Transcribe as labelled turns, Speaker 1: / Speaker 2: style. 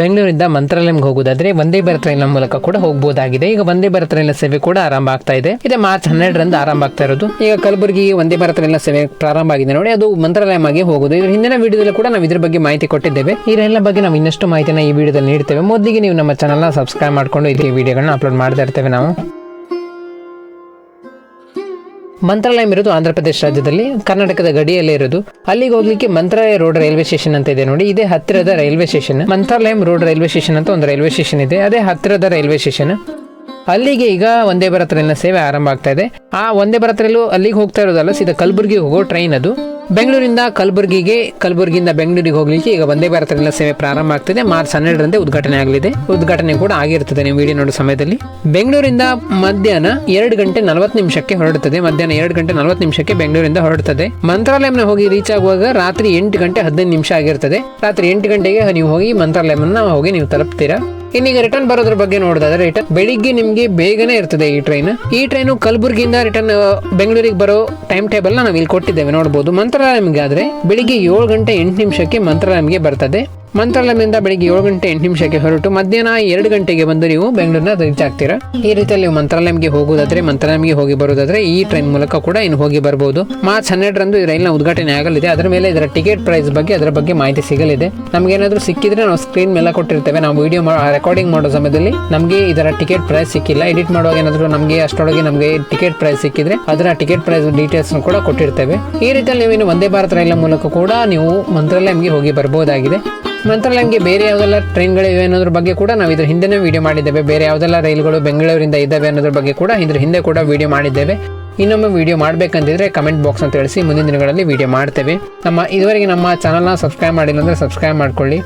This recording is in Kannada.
Speaker 1: ಬೆಂಗಳೂರಿಂದ ಮಂತ್ರಾಲಯಂಗೆ ಹೋಗೋದಾದ್ರೆ ವಂದೇ ಭಾರತ್ ರೈಲಿನ ಮೂಲಕ ಕೂಡ ಹೋಗಬಹುದಾಗಿದೆ ಈಗ ವಂದೇ ಭಾರತ್ ರೈಲಿನ ಸೇವೆ ಕೂಡ ಆರಂಭ ಆಗ್ತಾ ಇದೆ. ಇದೆ ಮಾರ್ಚ್ ಹನ್ನೆರಡರಿಂದ ಆರಂಭ ಆಗ್ತಾ ಇರೋದು. ಈಗ ಕಲಬುರಗಿ ವಂದೇ ಭಾರತ್ ರೈಲಿನ ಸೇವೆ ಪ್ರಾರಂಭ ಆಗಿದೆ ನೋಡಿ, ಅದು ಮಂತ್ರಾಲಯಮಾಗಿ ಹೋಗುದು. ಇದ್ರ ಹಿಂದಿನ ವಿಡಿಯೋದಲ್ಲಿ ಕೂಡ ನಾವು ಇದ್ರ ಬಗ್ಗೆ ಮಾಹಿತಿ ಕೊಟ್ಟಿದ್ದೇವೆ. ರೈಲಿನ ಬಗ್ಗೆ ನಾವು ಇನ್ನಷ್ಟು ಮಾಹಿತಿನ ಈ ವಿಡಿಯೋದಲ್ಲಿ ನೀಡ್ತೇವೆ. ಮೊದಲಿಗೆ ನೀವು ನಮ್ಮ ಚಾನಲ್ನ ಸಬ್ಸ್ಕ್ರೈಬ್ ಮಾಡ್ಕೊಂಡು ಇಲ್ಲಿ ವಿಡಿಯೋಗಳನ್ನ ಅಪ್ಲೋಡ್ ಮಾಡ್ತಾ ಇರ್ತೇವೆ ನಾವು. ಮಂತ್ರಾಲಯಂ ಇರೋದು ಆಂಧ್ರ ಪ್ರದೇಶ ರಾಜ್ಯದಲ್ಲಿ, ಕರ್ನಾಟಕದ ಗಡಿಯಲ್ಲೇ ಇರೋದು. ಅಲ್ಲಿಗೆ ಹೋಗ್ಲಿಕ್ಕೆ ಮಂತ್ರಾಲಯ ರೋಡ್ ರೈಲ್ವೆ ಸ್ಟೇಷನ್ ಅಂತ ಇದೆ ನೋಡಿ, ಇದೇ ಹತ್ತಿರದ railway station. Mantralayam road railway station ಅಂತ ಒಂದು ರೈಲ್ವೆ ಸ್ಟೇಷನ್ ಇದೆ, ಅದೇ ಹತ್ತಿರದ ರೈಲ್ವೆ ಸ್ಟೇಷನ್. ಅಲ್ಲಿಗೆ ಈಗ ಒಂದೇ ಭಾರತ್ ರೈಲಿನ ಸೇವೆ ಆರಂಭ ಆಗ್ತಾ ಇದೆ. ಆ ಒಂದೇ ಭಾರತ್ ರೈಲು ಅಲ್ಲಿಗೆ ಹೋಗ್ತಾ ಇರೋದಲ್ಲ, ಸೀದಾ ಕಲಬುರಗಿ ಹೋಗೋ ಟ್ರೈನ್ ಅದು. ಬೆಂಗಳೂರಿಂದ ಕಲಬುರಗಿಗೆ, ಕಲಬುರಗಿಯಿಂದ ಬೆಂಗಳೂರಿಗೆ ಹೋಗ್ಲಿಕ್ಕೆ ಈಗ ಒಂದೇ ಭಾರತ್ ರೈಲಿನ ಸೇವೆ ಪ್ರಾರಂಭ ಆಗ್ತಿದೆ ಮಾರ್ಚ್ ಹನ್ನೆರಡರಂದೇ ಉದ್ಘಾಟನೆ ಆಗಲಿದೆ. ಉದ್ಘಾಟನೆ ಕೂಡ ಆಗಿರ್ತದೆ ನೀವು ವಿಡಿಯೋ ನೋಡೋ ಸಮಯದಲ್ಲಿ. ಬೆಂಗಳೂರಿಂದ ಮಧ್ಯಾಹ್ನ ಎರಡು ಗಂಟೆ ನಲವತ್ತು ನಿಮಿಷಕ್ಕೆ ಹೊರಡುತ್ತದೆ ಮಧ್ಯಾಹ್ನ ಎರಡು ಗಂಟೆ ನಲವತ್ತು ನಿಮಿಷಕ್ಕೆ ಬೆಂಗಳೂರಿಂದ ಹೊರಡುತ್ತದೆ ಮಂತ್ರಾಲಯಂನ ಹೋಗಿ ರೀಚ್ ಆಗುವಾಗ ರಾತ್ರಿ ಎಂಟು ಗಂಟೆ ಹದಿನೈದು ನಿಮಿಷ ಆಗಿರ್ತದೆ. ರಾತ್ರಿ ಎಂಟು ಗಂಟೆಗೆ ನೀವು ಹೋಗಿ ಮಂತ್ರಾಲಯವನ್ನು ಹೋಗಿ ನೀವು ತಲುಪ್ತೀರಾ? ಇನ್ನೀಗ ರಿಟರ್ನ್ ಬರೋದ್ರ ಬಗ್ಗೆ ನೋಡೋದಾದ್ರೆ ರಿಟರ್ನ್ ಬೆಳಿಗ್ಗೆ ನಿಮಗೆ ಬೇಗನೆ ಇರ್ತದೆ ಈ ಟ್ರೈನ್ ಈ ಟ್ರೈನು ಕಲಬುರಗಿಯಿಂದ ರಿಟರ್ನ್ ಬೆಂಗಳೂರಿಗೆ ಬರೋ ಟೈಮ್ ಟೇಬಲ್ ನಾವು ಇಲ್ಲಿ ಕೊಟ್ಟಿದ್ದೇವೆ. ನೋಡಬಹುದು ಮಂತ್ರಾಲಯಂಗೆ ಆದ್ರೆ ಬೆಳಿಗ್ಗೆ ಏಳು ಗಂಟೆ ಎಂಟು ನಿಮಿಷಕ್ಕೆ ಮಂತ್ರಾಲಯಂಗೆ ಬರ್ತದೆ. ಮಂತ್ರಾಲಯದಿಂದ ಬೆಳಿಗ್ಗೆ ಏಳು ಗಂಟೆ ಎಂಟು ನಿಮಿಷಕ್ಕೆ ಹೊರಟು ಮಧ್ಯಾಹ್ನ ಎರಡು ಗಂಟೆಗೆ ಬಂದು ನೀವು ಬೆಂಗಳೂರಿನ ರೀಚ್ ಆಗ್ತೀರಾ? ಈ ರೀತಿಯಲ್ಲಿ ನೀವು ಮಂತ್ರಾಲಯಂಗೆ ಹೋಗೋದಾದ್ರೆ, ಮಂತ್ರಾಲಯಂಗೆ ಹೋಗಿ ಬರೋದಾದ್ರೆ ಈ ಟ್ರೈನ್ ಮೂಲಕ ಕೂಡ ಇನ್ನು ಹೋಗಿ ಬರಬಹುದು ಮಾರ್ಚ್ ಹನ್ನೆರಡರಂದು ಈ ರೈಲ್ನ ಉದ್ಘಾಟನೆ ಆಗಲಿದೆ. ಅದರ ಮೇಲೆ ಇದರ ಟಿಕೆಟ್ ಪ್ರೈಸ್ ಬಗ್ಗೆ, ಅದರ ಬಗ್ಗೆ ಮಾಹಿತಿ ಸಿಗಲಿದೆ. ನಮಗೇನಾದರೂ ಸಿಕ್ಕಿದ್ರೆ ನಾವು ಸ್ಕ್ರೀನ್ ಮೇಲೆ ಕೊಟ್ಟಿರ್ತೇವೆ. ನಾವು ವಿಡಿಯೋ ರೆಕಾರ್ಡಿಂಗ್ ಮಾಡೋ ಸಮಯದಲ್ಲಿ ನಮಗೆ ಇದರ ಟಿಕೆಟ್ ಪ್ರೈಸ್ ಸಿಕ್ಕಿಲ್ಲ. ಎಡಿಟ್ ಮಾಡುವಾಗ ಏನಾದರೂ ನಮಗೆ, ಅಷ್ಟರೊಳಗೆ ನಮಗೆ ಟಿಕೆಟ್ ಪ್ರೈಸ್ ಸಿಕ್ಕಿದ್ರೆ ಅದರ ಟಿಕೆಟ್ ಪ್ರೈಸ್ ಡೀಟೇಲ್ಸ್ ಕೂಡ ಕೊಟ್ಟಿರ್ತೇವೆ. ಈ ರೀತಿಯಲ್ಲಿ ನೀವು ಇನ್ನು ಒಂದೇ ಭಾರತ್ ರೈಲ್ ಮೂಲಕ ಕೂಡ ನೀವು ಮಂತ್ರಾಲಯಂಗೆ ಹೋಗಿ ಬರಬಹುದಾಗಿದೆ ಮಂತ್ರಾಲಯಂಗೆ ಬೇರೆ ಯಾವುದೆಲ್ಲ ಟ್ರೈನ್ಗಳಿವೆ ಅನ್ನೋದ್ರ ಬಗ್ಗೆ ಕೂಡ ನಾವು ಇದ್ರ ಹಿಂದೆನೇ ವಿಡಿಯೋ ಮಾಡಿದ್ದೇವೆ. ಬೇರೆ ಯಾವುದೆಲ್ಲ ರೈಲುಗಳು ಬೆಂಗಳೂರಿಂದ ಇದ್ದಾವೆ ಅನ್ನೋದ್ರ ಬಗ್ಗೆ ಕೂಡ ಇದ್ರ ಹಿಂದೆ ಕೂಡ ವಿಡಿಯೋ ಮಾಡಿದ್ದೇವೆ. ಇನ್ನೊಮ್ಮೆ ವಿಡಿಯೋ ಮಾಡಬೇಕಂತಿದ್ರೆ ಕಮೆಂಟ್ ಬಾಕ್ಸ್ ಅಂತ ತಿಳಿಸಿ ಮುಂದಿನ ದಿನಗಳಲ್ಲಿ ವಿಡಿಯೋ ಮಾಡ್ತೇವೆ. ನಮ್ಮ ಇದುವರೆಗೆ ನಮ್ಮ ಚಾನಲ್ನ ಸಬ್ಸ್ಕ್ರೈಬ್ ಮಾಡಿಲ್ಲ ಅಂದರೆ ಸಬ್ಸ್ಕ್ರೈಬ್ ಮಾಡ್ಕೊಳ್ಳಿ.